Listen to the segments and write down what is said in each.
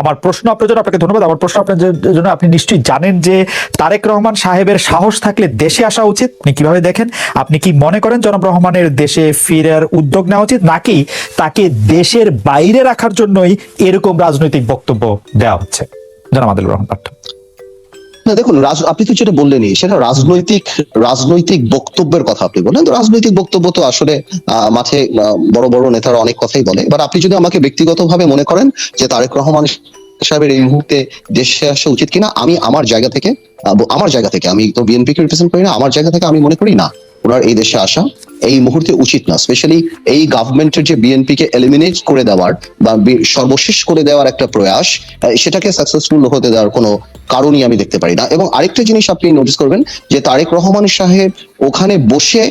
আমার প্রশ্ন আপনার জন্য, আপনাকে ধন্যবাদ। আমার প্রশ্ন আপনার জন্য, আপনি নিশ্চয়ই জানেন যে তারেক রহমান সাহেবের সাহস থাকলে দেশে আসা উচিত। আপনি কীভাবে দেখেন? আপনি কি মনে করেন জনাব রহমানের দেশে ফিরার উদ্যোগ নেওয়া উচিত, নাকি তাকে দেশের বাইরে রাখার জন্যই এরকম রাজনৈতিক বক্তব্য দেওয়া হচ্ছে? জনাব আদিল রহমান। পাঠ্য না, দেখুন আপনি তো যেটা বললেনই, সেটা রাজনৈতিক রাজনৈতিক বক্তব্যের কথা আপনি বললেন। রাজনৈতিক বক্তব্য তো আসলে মাঠে বড় বড় নেতারা অনেক কথাই বলে। এবার আপনি যদি আমাকে ব্যক্তিগতভাবে মনে করেন যে তারেক রহমান সাহেবের এই মুহূর্তে দেশে আসা উচিত কিনা, আমি আমার জায়গা থেকে আমার জায়গা থেকে, আমি তো বিএনপি কে রিপ্রেজেন্ট করি না, আমার জায়গা থেকে আমি মনে করি না। ওনার এই দেশে আসা এই মুহূর্তে উচিত না স্পেশালি এই গভর্নমেন্টের যে বিএনপি কে এলিমিনেট করে দেওয়ার বা সর্বশেষ করে দেওয়ার একটা প্রয়াস সেটাকে সাকসেসফুল হতে দেওয়ার কোনো কারণই আমি দেখতে পারি না। এবং আরেকটা জিনিস আপনি নোটিস করবেন যে তারেক রহমান সাহেব ওখানে বসে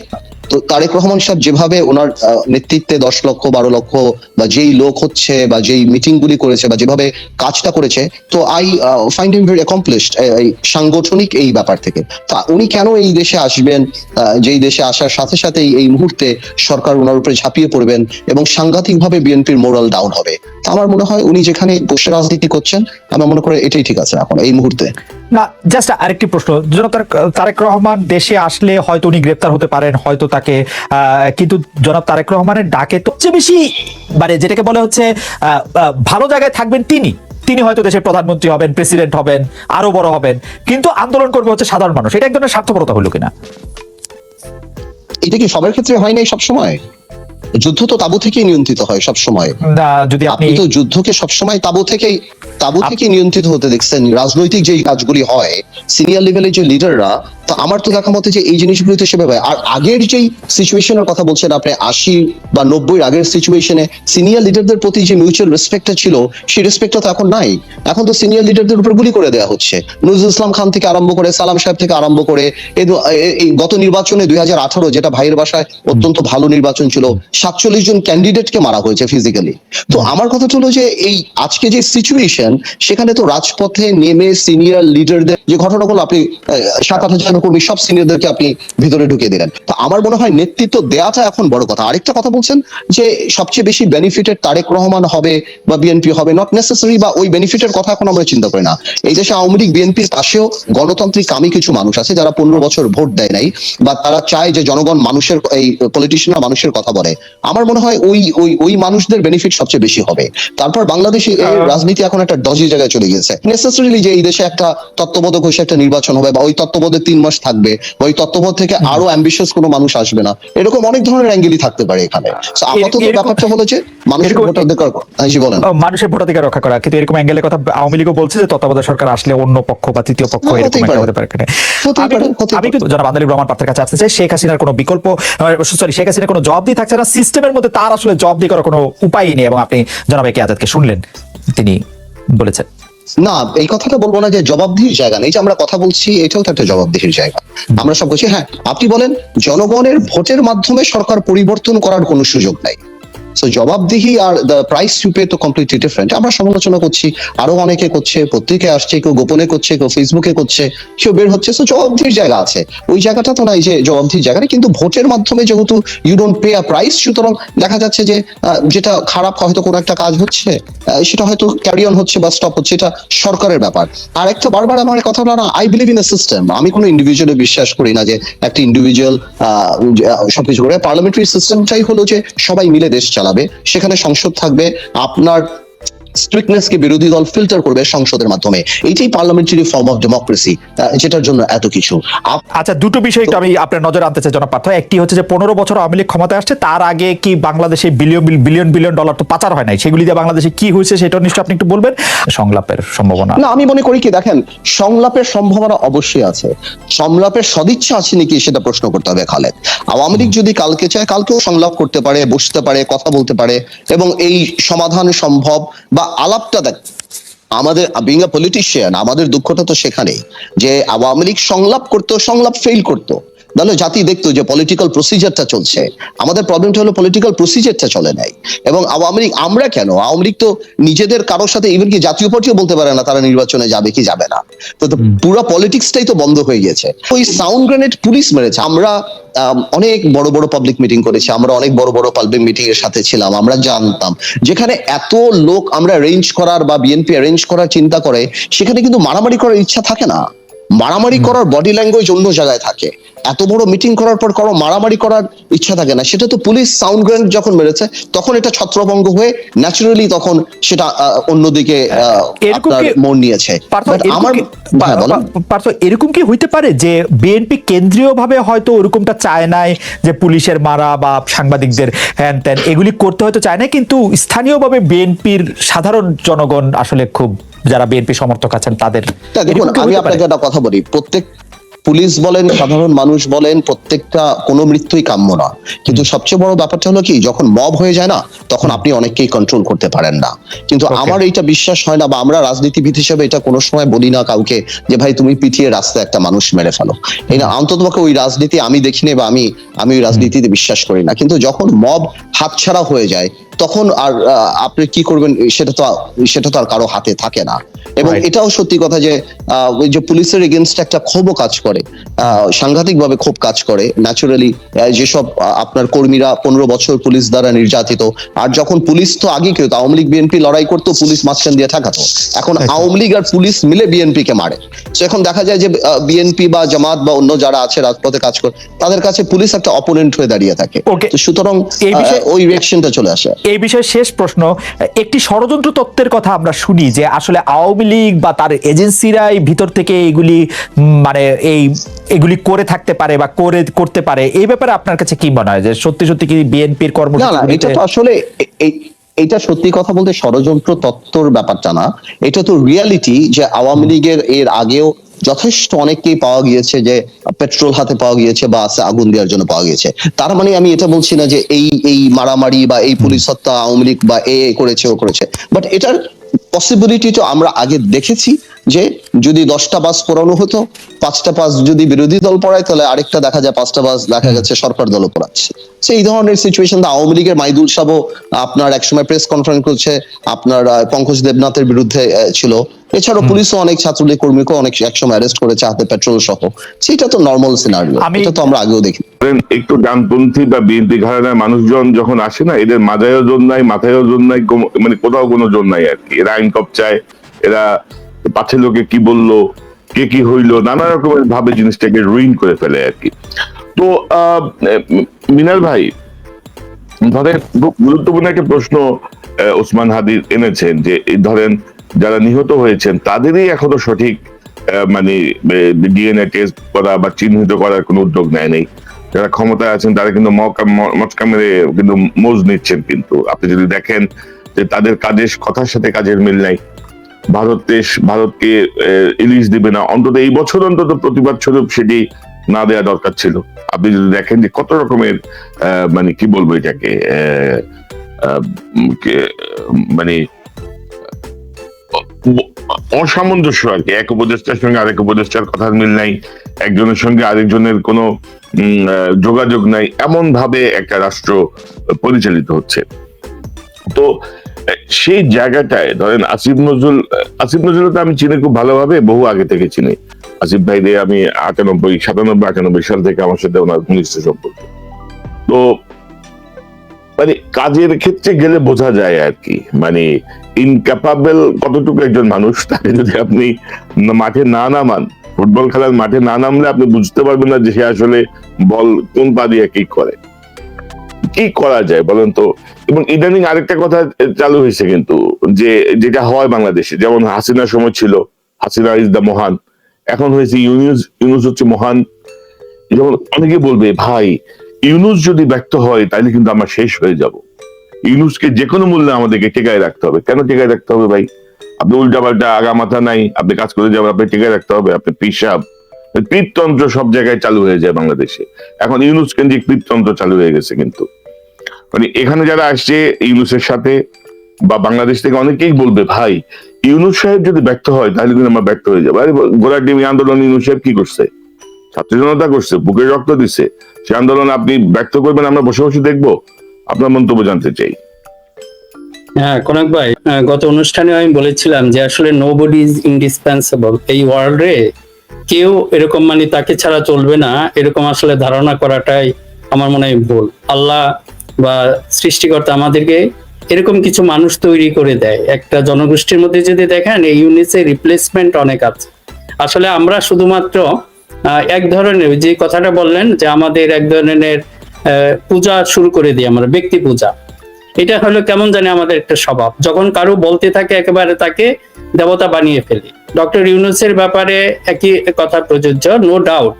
তো তারেক রহমান সাহেব যেভাবে ওনার নেতৃত্বে দশ লক্ষ, বারো লক্ষ বা যেই লোক হচ্ছে বা যেই মিটিং গুলি করেছে বা যেভাবে কাজটা করেছে, তো I find him very accomplished সাংগঠনিক এই ব্যাপার থেকে। তা উনি কেন এই দেশে আসবেন যেই দেশে আসার সাথে সাথেই এই মুহূর্তে সরকার ওনার উপরে ঝাঁপিয়ে পড়বেন এবং সাংঘাতিকভাবে বিএনপির মোরাল ডাউন হবে? আমার মনে হয় উনি যেখানে বসে রাজনীতি করছেন আমার মনে করে এটাই ঠিক আছে এখন এই মুহূর্তে। না জাস্ট আরেকটি প্রশ্ন। জনাব তারেক- রহমান দেশে আসলে হয়তো উনি গ্রেপ্তার হতে পারেন হয়তো তাকে কিন্তু জনাব তারেক রহমানের ডাকে তো সবচেয়ে বেশি মানে যেটাকে বলে হচ্ছে ভালো জায়গায় থাকবেন তিনি। তিনি হয়তো দেশের প্রধানমন্ত্রী হবেন প্রেসিডেন্ট হবেন আরও বড় হবেন। কিন্তু আন্দোলন করবে হচ্ছে সাধারণ মানুষ। এটা এক ধরনের স্বার্থপরতা হলো কিনা? এটা কি সবার ক্ষেত্রে হয় নাই সবসময়? যুদ্ধ তো তাবু থেকেই নিয়ন্ত্রিত হয় সব সময় যদি আপনি তো যুদ্ধকে সব সময় তাবু থেকেই তাবু থেকে নিয়ন্ত্রিত হতে দেখছেন। রাজনৈতিক যে কাজগুলি হয় সিনিয়র লেভেলের যে লিডাররা তো আমার তো দেখা মতে যে এই জিনিসগুলি তো সেভাবে। হয়। আর আগের যেই সিচুয়েশনের কথা বলছেন আপনি, আশি বা নব্বই আগের সিচুয়েশনে সিনিয়র লিডারদের প্রতি যে মিউচুয়াল রেসপেক্টটা ছিল, সেই রেসপেক্টটা তো এখন নাই। এখন তো সিনিয়র লিডারদের উপর গুলি করে দেওয়া হচ্ছে। নজরুল ইসলাম খান থেকে আরম্ভ করে, সালাম সাহেব থেকে আরম্ভ করে এই গত নির্বাচনে দুই হাজার আঠারো যেটা ভাইয়ের বাসায় অত্যন্ত ভালো নির্বাচন ছিল, সাতচল্লিশ জন ক্যান্ডিডেটকে মারা হয়েছে ফিজিক্যালি তো আমার কথা হলো যে এই আজকে যে সিচুয়েশন সেখানে তো রাজপথে নেমে সিনিয়র লিডারদের যে ঘটনাগুলো আপনি সাত আট হাজার কর্মী সব সিনিয়রদেরকে আপনি ভিতরে ঢুকিয়ে দিলেন। তো আমার মনে হয় নেতৃত্ব দেওয়াটা এখন বড় কথা। আরেকটা কথা বলছেন যে সবচেয়ে বেশি বেনিফিটেড তারেক রহমান হবে বা বিএনপি হবে নট নেসেসারি বা ওই বেনিফিটের কথা এখন আমরা চিন্তা করি না। এই দেশে আওয়ামী লীগ বিএনপির পাশেও গণতান্ত্রিক কামী কিছু মানুষ আছে যারা পনেরো বছর ভোট দেয় নাই বা তারা চায় যে জনগণ মানুষের এই পলিটিশিয়ানরা মানুষের কথা বলে। আমার মনে হয় ওই ওই ওই মানুষদের বেনিফিট সবচেয়ে বেশি হবে। তারপর বাংলাদেশে এই রাজনীতি এখন একটা ডজি জায়গায় চলে গেছে নেসেসারিলি যে এই দেশে একটা তত্ত্ববোধক হয়েছে একটা নির্বাচন হবে বা ওই তত্ত্ববোধে তিন মাস থাকবে বা ওই তত্ত্ববোধ থেকে আরও অ্যাম্বিশিয়াস কোনো মানুষ আসবে না। এরকম অনেক ধরনের অ্যাঙ্গেলই থাকতে পারে এখানে। আপাতত ব্যাপারটা হলো যে মানুষের ভোটাধিকার হ্যাঁ, বলেন। মানুষের ভোটাধিকার রক্ষা করা। কিন্তু এরকম অ্যাঙ্গেলের কথা আওয়ামী লীগও বলছে যে তত্ত্বাবধায়ক সরকার আসলে অন্য পক্ষ বা তৃতীয় পক্ষ এরকম একটা হতে পারে। আমি জনাব আদালিব রহমান পাত্রের কাছে আসতে চাই। শেখ হাসিনার কোনো বিকল্প সরি শেখ হাসিনার কোনো জবাব দিয়ে থাকছে না। সিস্টেমের মধ্যে তার আসলে জবাব দিয়ে করার কোনো উপায়ই নেই। এবং আপনি জনাব একে আজাদকে শুনলেন তিনি বলেছেন। না, এই কথাটা বলব না যে জবাবদিহির জায়গা নেই যে আমরা কথা বলছি, এটাও তো একটা জবাবদিহির জায়গা। আমরা সব বলছি হ্যাঁ আপনি বলেন, জনগণের ভোটের মাধ্যমে সরকার পরিবর্তন করার কোনো সুযোগ নাই। সো জবাবদিহি আর দ্য প্রাইস টু পে তো কমপ্লিটলি ডিফারেন্ট আমরা সমালোচনা করছি, আরও অনেকে করছে, পত্রিকায় আসছে, কেউ গোপনে করছে, কেউ ফেসবুকে করছে, কেউ বের হচ্ছে। তো জবাবদিহির জায়গা আছে। ওই জায়গাটা তো নাই যে জবাবদিহির জায়গা কিন্তু ভোটের মাধ্যমে যেহেতু you don't pay a price সুতরাং দেখা যাচ্ছে যে যেটা খারাপ হয়তো কোনো একটা কাজ হচ্ছে সেটা হয়তো ক্যারি অন হচ্ছে বা স্টপ হচ্ছে, এটা সরকারের ব্যাপার। আর একটা বারবার আমার কথা না I believe in a system আমি কোনো ইন্ডিভিজুয়ালে বিশ্বাস করি না যে একটা ইন্ডিভিজুয়াল সবকিছু করে। পার্লামেন্টারি সিস্টেমটাই হলো যে সবাই মিলে দেশ চালাবে সেখানে সংসদ থাকবে আপনার স্ট্রিক্টনেস কে বিরোধী দল ফিল্টার করবে সংসদের মাধ্যমে। এইটাই পার্লামেন্টারি ফর্ম অফ ডেমোক্রেসি যেটার জন্য এত কিছু। আচ্ছা দুটো বিষয় একটু আমি আপনার নজরে আনতে চাই জনাব পার্থ। একটি হচ্ছে যে পনেরো বছর আওয়ামী লীগ ক্ষমতায় আসছে তার আগে কি বাংলাদেশে বিলিয়ন বিলিয়ন বিলিয়ন ডলার তো পাচার হয় নাই? সেগুলি দিয়ে বাংলাদেশে কি হয়েছে সেটা নিশ্চয় আপনি একটু বলবেন। সংলাপের সম্ভাবনা। না আমি মনে করি কি দেখেন সংলাপের সম্ভাবনা অবশ্যই আছে। সংলাপের সদিচ্ছা আছে নাকি সেটা প্রশ্ন করতে হবে খালেদ। আওয়ামী লীগ যদি কালকে চায় কালকেও সংলাপ করতে পারে বসতে পারে কথা বলতে পারে এবং এই সমাধান সম্ভব বা আলাপটা দেখ। আমাদের বিং আ পলিটিশিয়ান আমাদের দুঃখটা তো সেখানেই। যে আওয়ামী লীগ সংলাপ করতো, সংলাপ ফেল করতো। তাহলে জাতি দেখতো যে পলিটিক্যাল প্রসিজারটা চলছে। আমাদের প্রবলেমটা হলো পলিটিক্যাল প্রসিজারটা চলে নাই। এবং আওয়ামী লীগ আমরা কেন? আওয়ামী লীগ তো নিজেদের কারোর সাথে ইভেন কি জাতীয় পার্টিও বলতে পারে না তারা নির্বাচনে যাবে কি যাবে না। তো তো পুরো পলিটিক্সটাই তো বন্ধ হয়ে গেছে। ওই সাউন্ড গ্রেনেড পুলিশ মেরেছে। আমরা অনেক বড় বড় পাবলিক মিটিং করেছি। আমরা অনেক বড় বড় পাবলিক মিটিং এর সাথে ছিলাম। আমরা জানতাম। যেখানে এত লোক আমরা অ্যারেঞ্জ করার বা বিএনপি অ্যারেঞ্জ করার চিন্তা করে সেখানে কিন্তু মারামারি করার ইচ্ছা থাকে না। মারামারি করার বডি ল্যাঙ্গুয়েজ অন্য জায়গায় থাকে। এত বড় মিটিং করার পর কারও মারামারি করার ইচ্ছা থাকে না। সেটা তো পুলিশ সাউন্ড গ্রেনেড যখন মেরেছে তখন এটা ছত্রভঙ্গ হয়ে ন্যাচারালি তখন সেটা অন্যদিকে আপনার কি- নিয়েছে। আমার হ্যাঁ পার্থ, এরকম কি হইতে পারে যে বিএনপি কেন্দ্রীয়ভাবে হয়তো ওরকমটা চায় নাই যে পুলিশের মারা বা সাংবাদিকদের হ্যান ত্যান এগুলি করতে হয়তো চায় না কিন্তু স্থানীয়ভাবে বিএনপির সাধারণ জনগণ আসলে খুব যারা বিএনপি সমর্থক আছেন তাদের দেখুন আমি আপনাকে একটা কথা বলি। প্রত্যেক পুলিশ বলেন সাধারণ মানুষ বলেন প্রত্যেকটা কোনো মৃত্যুই কাম্য না। কিন্তু সবচেয়ে বড় ব্যাপারটা হলো কি যখন মব হয়ে যায় না তখন আপনি অনেককেই কন্ট্রোল করতে পারেন না। কিন্তু আমার এইটা বিশ্বাস হয় না বা আমরা রাজনীতিবিদ হিসেবে এটা কোনো সময় বলি না কাউকে যে ভাই তুমি পিটিয়ে রাস্তায় একটা মানুষ মেরে ফেলো। এই না অন্তত ওই রাজনীতি আমি দেখিনি বা আমি আমি ওই রাজনীতিতে বিশ্বাস করি না। কিন্তু যখন মব হাতছাড়া হয়ে যায় তখন আর আপনি কি করবেন সেটা তো সেটা তো আর কারও হাতে থাকে না। এবং এটাও সত্যি কথা যে ওই যে পুলিশের এগেনস্ট একটা ক্ষোভও কাজ করে। সাংঘাতিক ভাবে ক্ষোভ কাজ করে ন্যাচুরালি যেসব আপনার কর্মীরা পনেরো বছর পুলিশ দ্বারা নির্যাতিত আর যখন পুলিশ তো আগে কেউ আওয়ামী লীগ বিএনপি লড়াই করতো পুলিশ মাঝখান দিয়ে ঠেকাতো এখন আওয়ামী লীগ আর পুলিশ মিলে বিএনপি কে মারে। তো এখন দেখা যায় যে বিএনপি বা জামাত বা অন্য যারা আছে রাজপথে কাজ করে তাদের কাছে পুলিশ একটা অপোনেন্ট হয়ে দাঁড়িয়ে থাকে। সুতরাং এই বিষয়ে- ওই রিয়েকশনটা চলে আসে। এই বিষয়ে শেষ প্রশ্ন একটি ষড়যন্ত্র তত্ত্বের কথা আমরা শুনি যে আসলে আওয়ামী লীগ বা তার এজেন্সিরাই ভিতর থেকে এগুলি মানে এই এগুলি করে থাকতে পারে বা করে করতে পারে এই ব্যাপারে আপনার কাছে কি মনে হয়? যে সত্যি সত্যি কি বিএনপির না এটা তো আসলে এটা সত্যি কথা বলতে ষড়যন্ত্র তত্ত্বর ব্যাপারটা না। এটা তো রিয়ালিটি যে আওয়ামী লীগের এর আগেও যথেষ্ট অনেককেই পাওয়া গিয়েছে যে পেট্রোল হাতে পাওয়া গিয়েছে বা আগুন দেওয়ার জন্য পাওয়া গিয়েছে। তার মানে আমি এটা বলছি না যে এই এই মারামারি বা এই পুলিশ হত্যা আওয়ামী লীগ বা এ করেছে ও করেছে। বাট এটার পসিবিলিটি তো আমরা আগে দেখেছি যে যদি দশটা বাস পড়ানো হতো, পাঁচটা বাস যদি বিরোধী দল পড়ায়, তাহলে আরেকটা দেখা যায় পাঁচটা বাস দেখা গেছে সরকার দলও পড়াচ্ছে। সেই ধরনের সিচুয়েশন আওয়ামী লীগের মাইদুল সাহ আপনার একসময় প্রেস কনফারেন্স করছে, আপনার পঙ্কজ দেবনাথের বিরুদ্ধে ছিল। এছাড়াও পুলিশও অনেক ছাত্রলীগ কর্মীকে অনেক একসময় অ্যারেস্ট করেছে হাতে পেট্রোল সহ। সেটা তো নর্মাল সিনারিও এটা তো আমরা আগেও দেখি। একটু ডানপন্থী বা বিএনপি ঘরানার মানুষজন যখন আসে না এদের মাথায়ও জোর নাই মাথায়ও জোর নাই মানে কোথাও কোনো জোর নাই আর কি। এরা আইন কপ চায় এরা পাছে লোকে কি বলল কে কি হইল নানা রকমের ভাবে জিনিসটাকে রুইন করে ফেলে আর কি। তো মিনার ভাই ধরেন খুব গুরুত্বপূর্ণ একটা প্রশ্ন আহ, ওসমান হাদির এনেছেন যে এই ধরেন যারা নিহত হয়েছেন, তাদেরই এখনও সঠিক মানে ডিএনএ টেস্ট করা বা চিহ্নিত করার কোনো উদ্যোগ নেয় নেই। যারা ক্ষমতায় আছেন, তারা কিন্তু মকা ম- মচকা মেরে কিন্তু মোজ নিচ্ছেন কিন্তু। আপনি যদি দেখেন যে তাদের কাজের, কথার সাথে কাজের মিল নাই, ভারত দেশ ভারতকে ইলিশ দিবে না, অন্তত এই বছর অন্তত প্রতিবাদ স্বরূপ সেটি না দেওয়া দরকার ছিল। আপনি যদি দেখেন যে কত রকমের মানে কি বলব এটাকে মানে অসামঞ্জস্য আর কি। এক উপদেষ্টার সঙ্গে আরেক উপদেষ্টার কথার মিল নাই, একজনের সঙ্গে আরেকজনের কোনো যোগাযোগ নাই এমন ভাবে একটা রাষ্ট্র পরিচালিত হচ্ছে। তো সেই জায়গাটায় ধরেন আসিফ নজরুল আসিফ নজরুল তো আমি চিনি খুব ভালোভাবে, বহু আগে থেকে চিনি। আসিফ ভাই রে আমি আটানব্বই, সাতানব্বই, আটানব্বই সাল থেকে আমার সাথে ওনার ঘনিষ্ঠ সম্পর্ক। তো মানে কাজের ক্ষেত্রে গেলে বোঝা যায় আর কি। মানে ইনক্যাপাবেল কতটুকু একজন মানুষ, তাকে যদি আপনি মাঠে না নামান, ফুটবল খেলার মাঠে না নামলে আপনি বুঝতে পারবেন না যে সে আসলে বল কোন পা দিয়ে কি করে। কি করা যায় বলেন তো? এবং ইদানিং আরেকটা কথা চালু হয়েছে কিন্তু, যে যেটা হয় বাংলাদেশে, যেমন হাসিনার সময় ছিল, হাসিনা ইজ দ্য মহান। এখন হয়েছে ইউনুস ইউনুস হচ্ছে মহান। যেমন অনেকে বলবে, ভাই ইউনুস যদি ব্যর্থ হয় তাহলে কিন্তু আমরা শেষ হয়ে যাব। ইউনুসকে যে কোনো মূল্যে আমাদেরকে টেকায় রাখতে হবে। কেন টেকায় রাখতে হবে ভাই? আপনি উল্টা পাল্টা আগা মাথা নাই, আপনি কাজ করে যাবেন, আপনি টেকায় রাখতে হবে। আপনি পিসাব পীরতন্ত্র সব জায়গায় চালু হয়ে যায় বাংলাদেশে। এখন ইউনুস কেন্দ্রিক পীরতন্ত্র চালু হয়ে গেছে কিন্তু। মানে এখানে যারা আসছে ইউনুসের সাথে, বা বাংলাদেশ থেকে অনেকেই বলবে, ভাই, ইউনুস সাহেব যদি ব্যর্থ হয়, তাহলে কিন্তু আমরা ব্যর্থ হয়ে যাব। আরে, গোড়ার ডিমি আন্দোলন ইউনুস সাহেব কি করছে? ছাত্র জনতা করছে, বুকে রক্ত দিচ্ছে। সে আন্দোলন আপনি ব্যক্ত করবেন, আমরা বসে বসে দেখব। আপনার মন্তব্য জানতে চাই। হ্যাঁ কনক ভাই গত অনুষ্ঠানে আমি বলেছিলাম যে আসলে নো বডি ইজ ইন্ডিসপেন্সেবল এই ওয়ার্ল্ডে কেউ এরকম মানে তাকে ছাড়া চলবে না, এরকম আসলে ধারণা করাটাই আমার মনে হয় ভুল। আল্লাহ বা সৃষ্টিকর্তা আমাদেরকে এরকম কিছু মানুষ তৈরি করে দেয়। একটা জনগোষ্ঠীর মধ্যে যদি দেখেন, এই ইউনিসের রিপ্লেসমেন্ট অনেক আছে। আসলে আমরা শুধুমাত্র এক ধরনের যে কথাটা বললেন যে আমাদের এক ধরনের পূজা শুরু করে দিই আমরা, ব্যক্তি পূজা। এটা হলো কেমন জানি আমাদের একটা স্বভাব। যখন কারও বলতে থাকে, একেবারে তাকে দেবতা বানিয়ে ফেলি। ডক্টর ইউনুসের ব্যাপারে একই কথা প্রযোজ্য নো ডাউট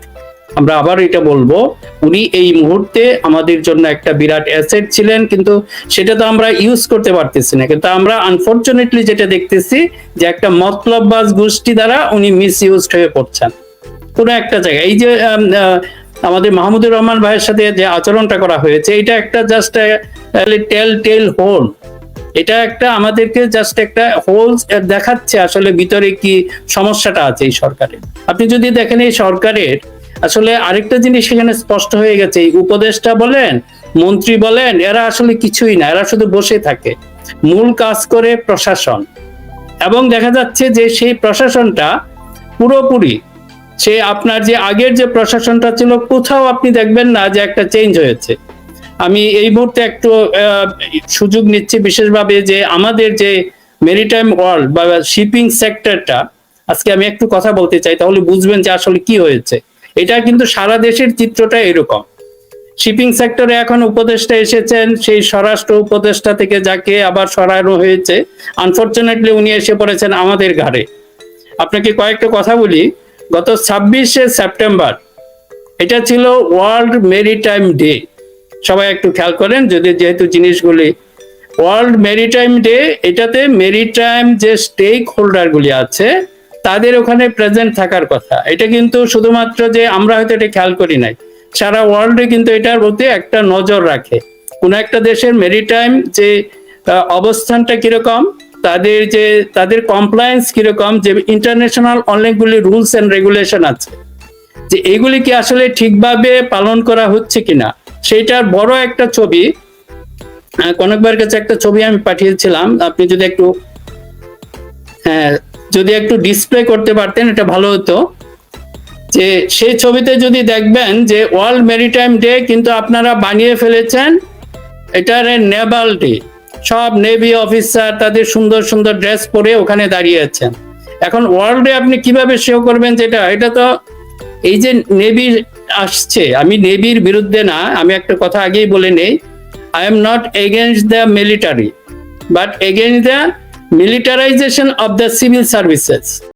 আমরা আবার এটা বলব, উনি এই মুহূর্তে আমাদের জন্য একটা বিরাট অ্যাসেট ছিলেন, কিন্তু সেটা তো আমরা ইউজ করতে পারতেছি না। কিন্তু আমরা আনফরচুনেটলি যেটা দেখতেছি যে একটা মতলববাজ গোষ্ঠী দ্বারা উনি মিস ইউজড হয়ে পড়ছেন। কোনো একটা জায়গায়। এই যে আমাদের মাহমুদুর রহমান ভাইয়ের সাথে যে আচরণটা করা হয়েছে, এটা একটা জাস্ট টেল টেল হোল এটা একটা আমাদেরকে জাস্ট একটা হোলস দেখাচ্ছে আসলে ভিতরে কি সমস্যাটা আছে এই সরকারের। আপনি যদি দেখেন এই সরকারের, আসলে আরেকটা জিনিস সেখানে স্পষ্ট হয়ে গেছে, এই উপদেষ্টা বলেন, মন্ত্রী বলেন, এরা আসলে কিছুই না, এরা শুধু বসে থাকে। মূল কাজ করে প্রশাসন। এবং দেখা যাচ্ছে যে সেই প্রশাসনটা পুরোপুরি সে আপনার যে আগের যে প্রশাসনটা ছিল, কোথাও আপনি দেখবেন না যে একটা চেঞ্জ হয়েছে। আমি এই মুহূর্তে একটু সুযোগ নিচ্ছি বিশেষভাবে যে আমাদের যে মেরিটাইম ওয়ার্ল্ড বা শিপিং সেক্টরটা আজকে আমি একটু কথা বলতে চাই, তাহলে বুঝবেন যে আসলে কি হয়েছে। এটা কিন্তু সারা দেশের চিত্রটা এরকম। শিপিং সেক্টরে এখন উপদেষ্টা এসেছেন, সেই স্বরাষ্ট্র উপদেষ্টা থেকে যাকে আবার সরানো হয়েছে আনফরচুনেটলি উনি এসে পড়েছেন আমাদের ঘাড়ে। আপনাকে কয়েকটা কথা বলি। গত ছাব্বিশে সেপ্টেম্বর। এটা ছিল ওয়ার্ল্ড মেরিটাইম ডে। সবাই একটু খেয়াল করেন, যদি যেহেতু জিনিসগুলি ওয়ার্ল্ড মেরিটাইম ডে, এটাতে মেরিটাইম যে স্টেক হোল্ডার গুলি আছে, তাদের ওখানে প্রেজেন্ট থাকার কথা। এটা কিন্তু শুধুমাত্র যে আমরা হয়তো এটা খেয়াল করি নাই, সারা ওয়ার্ল্ডে কিন্তু এটার প্রতি একটা নজর রাখে। কোন একটা দেশের মেরিটাইম যে অবস্থানটা কীরকম তাদের যে, তাদের কমপ্লায়েন্স কীরকম, যে ইন্টারন্যাশনাল অনেকগুলি রুলস এন্ড রেগুলেশন আছে, যে এগুলি কি আসলে ঠিকভাবে পালন করা হচ্ছে কিনা, সেইটার বড় একটা ছবি কনকবার কাছে একটা ছবি আমি পাঠিয়েছিলাম, আপনি যদি একটু হ্যাঁ যদি একটু ডিসপ্লে করতে পারতেন, এটা ভালো হতো, যে সেই ছবিতে যদি দেখবেন যে ওয়ার্ল্ড মেরিটাইম ডে কিন্তু আপনারা বানিয়ে ফেলেছেন, এটার নেভাল ডে সব নেভি অফিসার তাদের সুন্দর সুন্দর ড্রেস পরে ওখানে দাঁড়িয়ে আছেন। এখন ওয়ার্ল্ডে আপনি কীভাবে শো করবেন যেটা? এটা তো এই যে নেভি আসছে, আমি নেভির বিরুদ্ধে না, আমি একটা কথা আগেই বলে নেই। I am not against the military but against the militarization of the civil services